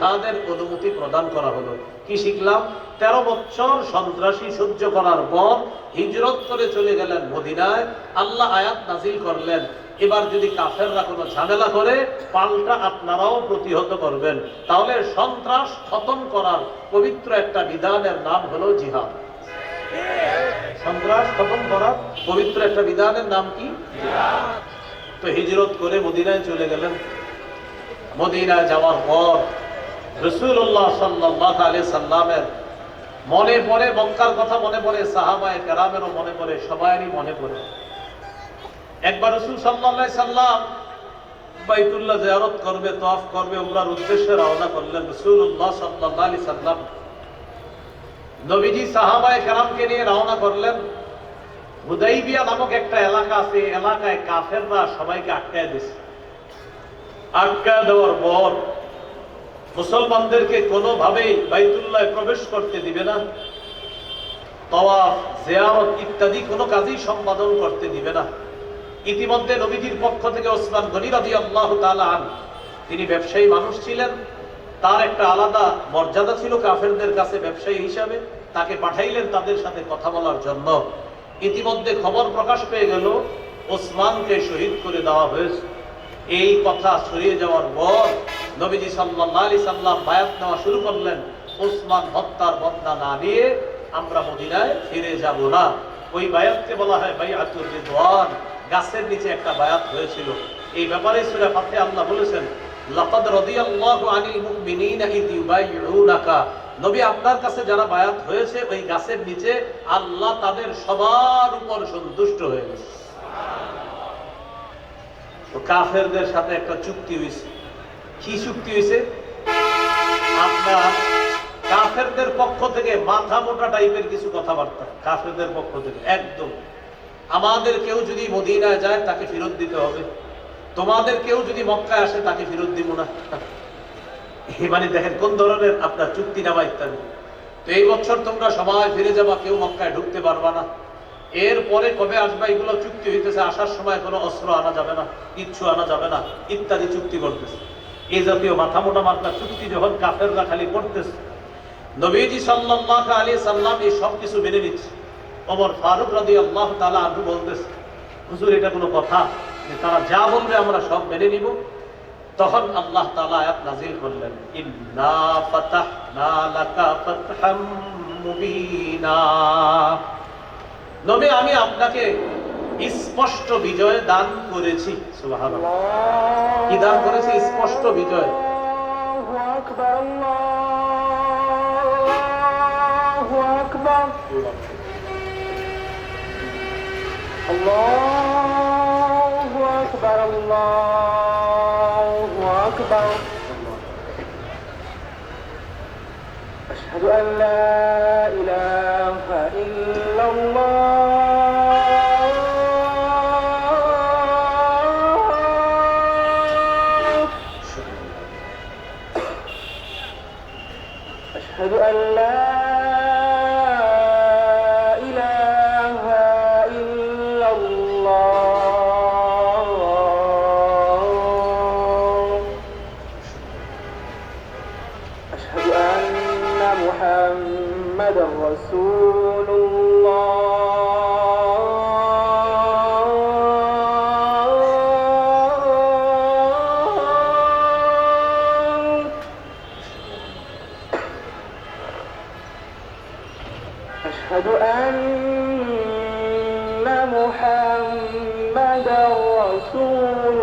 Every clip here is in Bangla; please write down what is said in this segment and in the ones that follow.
তাদের অনুমতি প্রদান করা হলো। কি শিখলাম? তেরো বছর সন্ত্রাসী সহ্য করার পর হিজরত করে চলে গেলেন মদিনায়। আল্লাহ আয়াত নাজিল করলেন। এবার যদি কাফেররা কোনো ঝামেলা করে, পাল্টা আপনারাও প্রতিহত করবেন। তাহলে সন্ত্রাস খতম করার পবিত্র একটা বিধানের নাম হলো জিহাদ। সন্ত্রাস খতম করার পবিত্র একটা বিধানের নাম কি? তো হিজরত করে মদিনায় চলে গেলেন। মদিনায় যাওয়ার পর মনে পড়ে, মক্কার কথা মনে পড়ে, সাহাবায় কেরামেরও মনে পড়ে, সবাইরই মনে পড়ে। একবার রসুল সাল্লাহ সাল্লাম বাইতুল্লাহ করবে তফ করবে উদ্দেশ্যে রওনা করলেন রসুল্লাহ সাল্লাহ সাল্লাম। নবীজি সাহাবায় কেরামকে নিয়ে রওনা করলেন। হুদাইবিয়া নামক একটা এলাকা আছে, এলাকায় কাফেররা সবাইকে আটকায় দিছে। আটকায় দেওয়ার পর মুসলমানদেরকে কোনোভাবেই বাইতুল্লাহ প্রবেশ করতে দিবে না। ইত্যাদি কোনো কাজই সম্পাদন করতে দিবে না। ইতিমধ্যে নবীজির পক্ষ থেকে ওসমান তাআলা আন তিনি ব্যবসায়ী মানুষ ছিলেন। তার একটা আলাদা মর্যাদা ছিল কাফেরদের কাছে ব্যবসায়ী হিসাবে। তাকে পাঠাইলেন তাদের সাথে কথা বলার জন্য। ইতিমধ্যে খবর প্রকাশ পেয়ে গেল, ওসমানকে শহীদ করে দেওয়া হয়েছে। এই কথা ছড়িয়ে যাওয়ার পর নবীজি সাল্লাল্লাহু আলাইহি সাল্লাম বায়াত নেওয়া শুরু করলেন, ওসমান হত্যার বদলা না নিয়ে আমরা মদিনায় ফিরে যাব না। ওই বায়াতকে বলা হয় বাইআতুর রিদওয়ান। গাছের নিচে একটা বায়াত হয়েছিল। এই ব্যাপারে সূরা ফাতে আল্লাহ বলেছেন, লাকাদ রাদিয়াল্লাহু আনিল মুমিনিনা ইয ইউবাইউনাকা। নবী আপনার কাছে যারা বায়াত হয়েছে, ওই গাছের নিচে আল্লাহ তাদের সবার উপর সন্তুষ্ট হয়ে গেছে। কাফেরদের সাথে একটা চুক্তি হয়েছে। কি চুক্তি হয়েছে? আপনার কাফেরদের পক্ষ থেকে মাথা মোটা টাইপের কিছু কথাবার্তা, কাফেরদের পক্ষ থেকে, একদম। আমাদের কেউ যদি মদিনায় যায়, তাকে ফেরত দিতে হবে। তোমাদের কেউ যদি মক্কায় আসে, তাকে ফেরত দিব না। মানে দেখেন, কোন ধরনের আপনার চুক্তি নামা ইত্যাদি তো এই বছর তোমরা সবাই ফিরে যাবা, কেউ মক্কায় ঢুকতে পারবা না। এরপরে কবে আসবা, এগুলো চুক্তি হইতেছে, আসার সময় কোনো অস্ত্র আনা যাবে না, কিচ্ছু আনা যাবে না, ইত্যাদি চুক্তি করতেছে। এই জাতীয় মাথা মোটা মাত্রা চুক্তি যখন কাফেররা খালি করতেছে নবীজি সাল্লাল্লাহু আলাইহি সাল্লাম এই সব কিছু মেনে নিচ্ছে। ওমর ফারুক রাদিয়াল্লাহু তাআলা আনহু বলতেছে, হুজুর, এটা কোনো কথা? যে তারা যা বলবে আমরা সব মেনে নিব। তখন আল্লাহ তাআলা আয়াত নাযিল করলেন, ইন্না ফাতাহনা লাকা ফাতহাম মুবিনা। নবী, আমি আপনাকে স্পষ্ট বিজয় দান করেছি সুবহানাল্লাহ কি দান করেছি স্পষ্ট বিজয় الله أكبر الله أكبر الله أكبر الله أكبر أشهد أن لا إله إلا الله رسول الله. أشهد أن محمدا رسول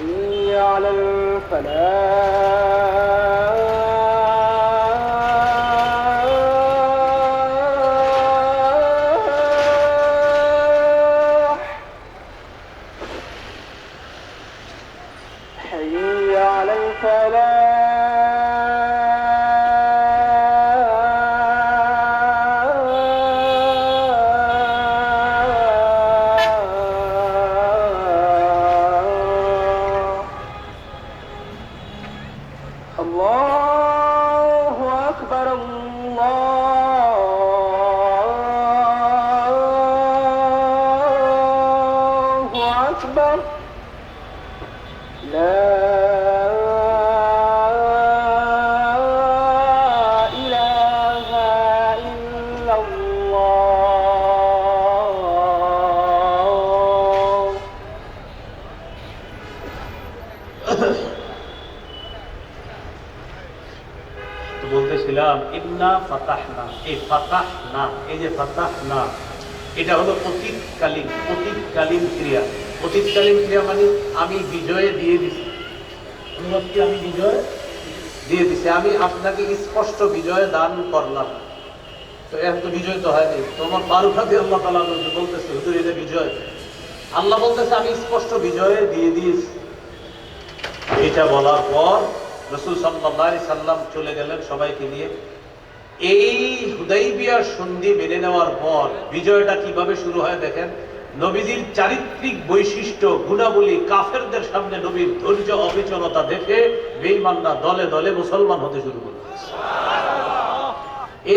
أن يعلم فلا أكبر لا إله إلا الله তো বলতেছিলাম ইন্না ফাতাহ না এই ফাতাহ না এই যে ফাতাহ না এটা হলো অতীতকালীন অতীতকালীন ক্রিয়া অতীতকালীন ক্রিয়া মানে আমি বিজয়ে দিয়ে দিছি। উন্নতি আমি বিজয় দিয়ে দিছি। আমি আপনাকে স্পষ্ট বিজয় দান করলাম। তো এখন তো বিজয় তো হয়নি। তোমার বারুখাতে আল্লাহ তালা বলতেছে, হুজুর, এটা বিজয়। আল্লাহ বলতেছে, আমি স্পষ্ট বিজয়ে দিয়ে দিয়েছি। এটা বলার পর রসুল সাল্লাহ সাল্লাম চলে গেলেন সবাইকে নিয়ে। এই হুদাইবিয়ার সন্ধি মেনে নেওয়ার পর বিজয়টা কীভাবে শুরু হয় দেখেন? নবীজির চারিত্রিক বৈশিষ্ট্য গুণাবলী কাফেরদের সামনে নবীর ধৈর্য অবিচলতা দেখে বেইমানরা দলে দলে মুসলমান হতে শুরু করল।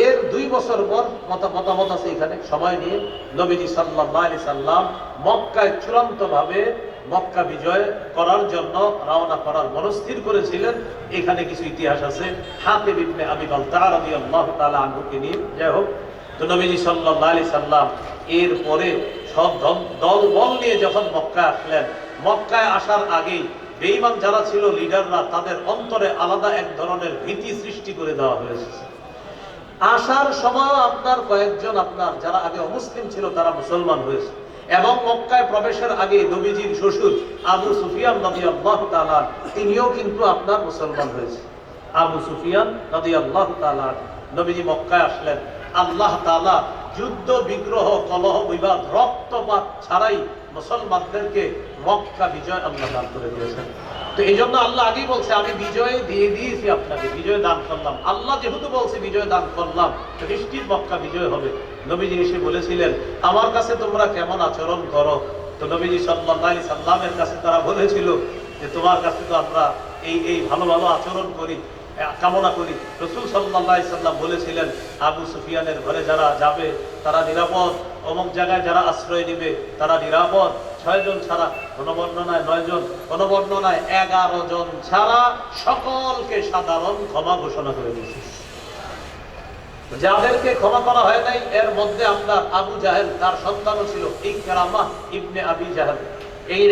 এর দুই বছর পর মতা মতামত আছে এখানে সময় নিয়ে। নবীজি সাল্লাহ আলি সাল্লাম মক্কায় চূড়ান্ত ভাবে মক্কা বিজয় করার জন্য রওনা করার মনস্থির করেছিলেন। এখানে কিছু ইতিহাস আছে। হাতে বিবনে আমি তার আমি আল্লাহ তালা আনহুকে নিয়ে। যাই হোক তো নবীজি সাল্লাহ আলি সাল্লাম এর পরে দল- বল নিয়ে যখন মক্কায় আসলেন, মক্কায় আসার আগেই বেঈমান যারা ছিল লিডাররা তাদের অন্তরে আলাদা এক ধরনের ভীতি সৃষ্টি করে দেওয়া হয়েছে আসার সময় আপনার কয়েকজন আপনার যারা আগে অমুসলিম ছিল তারা মুসলমান হয়েছে। এবং মক্কায় প্রবেশের আগে নবীজির শ্বশুর আবু সুফিয়ান নদী আল্লাহ তালান তিনিও কিন্তু আপনার মুসলমান হয়েছে। আবু সুফিয়ান নদী আল্লাহ তালান নবীজি মক্কায় আসলেন। আল্লাহ তালা যুদ্ধ, বিগ্রহ, কলহ, বিবাদ, রক্তপাত ছাড়াই মুসলমানদেরকে মক্কা বিজয় আল্লাহ দান করে দিয়েছেন। তো এই জন্য আল্লাহ আগেই বলছে, আমি বিজয় দিয়ে দিয়েছি আপনাকে, বিজয় দান করলাম। আল্লাহ যেহেতু বলছে, বিজয় দান করলাম নিশ্চিত মক্কা বিজয় হবে। নবীজি এসে বলেছিলেন, আমার কাছে তোমরা কেমন আচরণ করো? তো নবীজি সাল্লাহ সাল্লামের কাছে তারা বলেছিল যে, তোমার কাছে তো আমরা এই এই ভালো ভালো আচরণ করি। কামনা করি। রসুল সাল্লাহ সাল্লাম বলেছিলেন, আবু সুফিয়ানের ঘরে যারা যাবে, তারা নিরাপদ। অমুক জায়গায় যারা আশ্রয় নেবে, তারা নিরাপদ। ছয় জন ছাড়া কোন বর্ণনায় নয় জন কোন বর্ণনায় এগারো জন ছাড়া সকলকে সাধারণ ক্ষমা ঘোষণা করে দিয়েছে। যাদেরকে ক্ষমা করা হয় নাই, এর মধ্যে আপনার আবু জাহেল, তার সন্তানও ছিল ইকরামা ইবনে আবি জাহেল। এই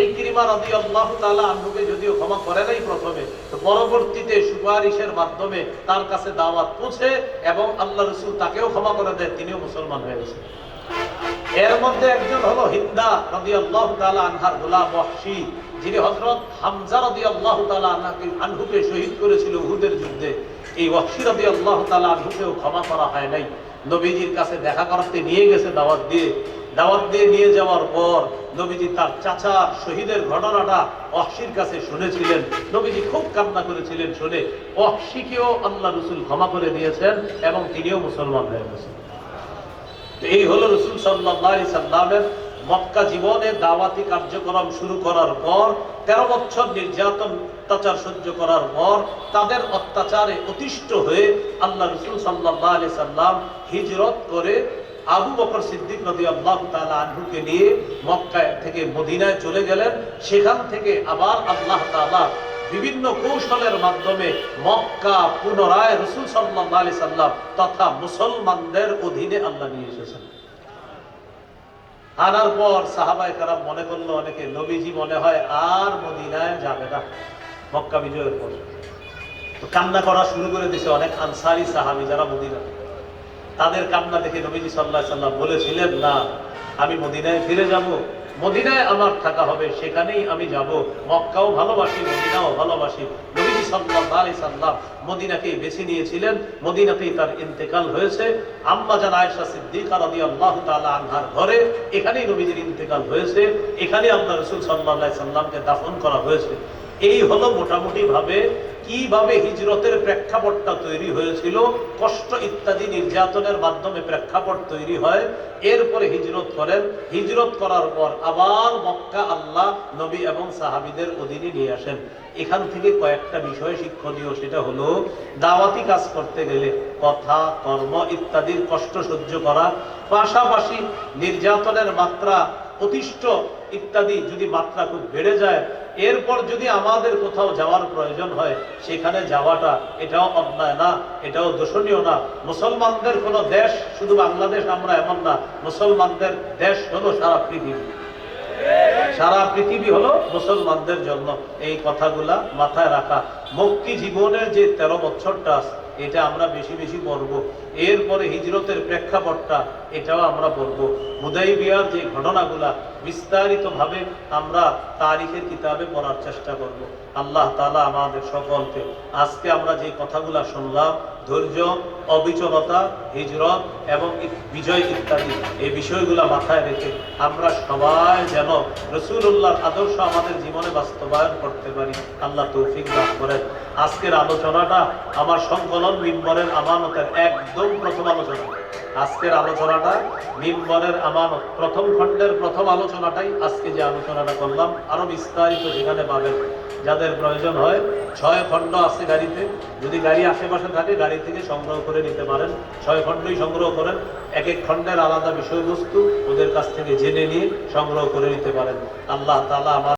যদিও ক্ষমা করে নাই প্রথমে পরবর্তীতে সুপারিশের মাধ্যমে তার কাছে দাওয়াত পৌঁছে এবং আল্লাহ তাকেও ক্ষমা করে তিনিও মুসলমান হয়ে গেছেন। এর মধ্যে একজন হলো হিন্দা আনহার গোলাম ওয়াহশী, যিনি হামজা রাদিয়াল্লাহু তাআলা আনহাকে শহীদ করেছিল উহুদের যুদ্ধে। এই ওয়াহশী তাআলা আনহুকেও ক্ষমা করা হয় নাই। নবীজির কাছে দেখা করতে নিয়ে গেছে দাওয়াত দিয়ে। দাওয়াত দিয়ে নিয়ে যাওয়ার পর নবীজি তার চাচার শহীদের ঘটনাটা ওয়াহশীর কাছে শুনেছিলেন। নবীজি খুব কান্না করেছিলেন শুনে ওয়াহশীকেও আল্লাহ রসুল ক্ষমা করে দিয়েছেন এবং তিনিও মুসলমান হয়ে গেছেন। এই হলো রসুল সাল্লাহ সাল্লামের মক্কা জীবনে দাওয়াতি কার্যক্রম শুরু করার পর, তেরো বছর নির্যাতন অত্যাচার সহ্য করার পর তাদের অত্যাচারে অতিষ্ঠ হয়ে আল্লাহ রসুল সাল্লাহ আলি সাল্লাম হিজরত করে আবু বকর সিদ্দিক নদী আল্লাহ তালা আনহুকে নিয়ে মক্কায় থেকে মদিনায় চলে গেলেন। সেখান থেকে আবার আল্লাহ তালা বিভিন্ন কৌশলের মাধ্যমে মক্কা পুনরায় রসুল সাল্লাহ আলি সাল্লাম তথা মুসলমানদের অধীনে আল্লাহ নিয়ে এসেছেন। আনার পর সাহাবাই কারাম মনে করল, অনেকে নবীজি মনে হয় আর মদিনায় যাবে না, মক্কা বিজয়ের পর। কান্না করা শুরু করে দিছে অনেক আনসারি সাহাবি যারা মদিনা তাদের কান্না দেখে নবীজি সাল্লাহ সাল্লাম বলেছিলেন, না, আমি মদিনায় ফিরে যাব। মদিনায় আমার থাকা হবে, সেখানেই আমি যাব। মক্কাও ভালোবাসি, মদিনাও ভালোবাসি। নবীজি সাল্লাহ আলি সাল্লাম মদিনাকেই বেছে নিয়েছিলেন। মদিনাতেই তার ইন্তেকাল হয়েছে। আম্মা জান আয়েশা সিদ্দিকা আল্লাহ তাআলা আনহার ঘরে এখানেই নবীজির ইন্তেকাল হয়েছে। এখানে আল্লাহ রসুল আলাইহি সাল্লামকে দাফন করা হয়েছে। এই হলো মোটামুটি ভাবে কীভাবে হিজরতের প্রেক্ষাপটটা তৈরি হয়েছিল, কষ্ট ইত্যাদি নির্যাতনের মাধ্যমে প্রেক্ষাপট তৈরি হয়। এরপরে হিজরত করেন। হিজরত করার পর আবার মক্কা আল্লাহ, নবী এবং সাহাবিদের অধীনে নিয়ে আসেন। এখান থেকে কয়েকটা বিষয় শিক্ষণীয়, সেটা হলো দাওয়াতি কাজ করতে গেলে কথা, কর্ম ইত্যাদির কষ্ট সহ্য করা, পাশাপাশি নির্যাতনের মাত্রা, অতিষ্ঠ ইত্যাদি যদি মাত্রা খুব বেড়ে যায় এরপর যদি আমাদের কোথাও যাওয়ার প্রয়োজন হয় সেখানে যাওয়াটা এটাও অন্যায় না এটাও দোষণীয় না। মুসলমানদের কোনো দেশ শুধু বাংলাদেশ আমরা এমন না। মুসলমানদের দেশ হলো সারা পৃথিবী। সারা পৃথিবী হলো মুসলমানদের জন্য। এই কথাগুলা মাথায় রাখা। মুক্তি জীবনের যে তেরো বছরটা আছে, এটা আমরা বেশি বেশি বলব। এরপরে হিজরতের প্রেক্ষাপটটা এটাও আমরা বলব। মুদাই বিয়ার যে ঘটনাগুলা বিস্তারিতভাবে আমরা তারিখের কিতাবে পড়ার চেষ্টা করব। আল্লাহ তালা আমাদের সকলকে আজকে আমরা যে কথাগুলা শুনলাম, ধৈর্য, অবিচলতা, হিজরত এবং বিজয় ইত্যাদি। এই বিষয়গুলো মাথায় রেখে আমরা সবাই যেন রসুল্লাহর আদর্শ আমাদের জীবনে বাস্তবায়ন করতে পারি। আল্লাহ তৌফিক দান করেন। আজকের আলোচনাটা আমার সংকলন মিম্বরের আমানতের একদম প্রথম আলোচনা। আজকের আলোচনাটা মিম্বরের আমানত প্রথম খণ্ডের প্রথম আলোচনাটাই আজকে যে আলোচনাটা করলাম। আরও বিস্তারিত সেখানে পাবেন। যাদের প্রয়োজন হয়, ছয় খণ্ড আছে গাড়িতে। যদি গাড়ি আশেপাশে থাকে, গাড়ি থেকে সংগ্রহ করে নিতে পারেন। ছয় খণ্ডই সংগ্রহ করেন এক এক খণ্ডের আলাদা বিষয়বস্তু ওদের কাছ থেকে জেনে নিয়ে সংগ্রহ করে নিতে পারেন। আল্লাহ তালা আমার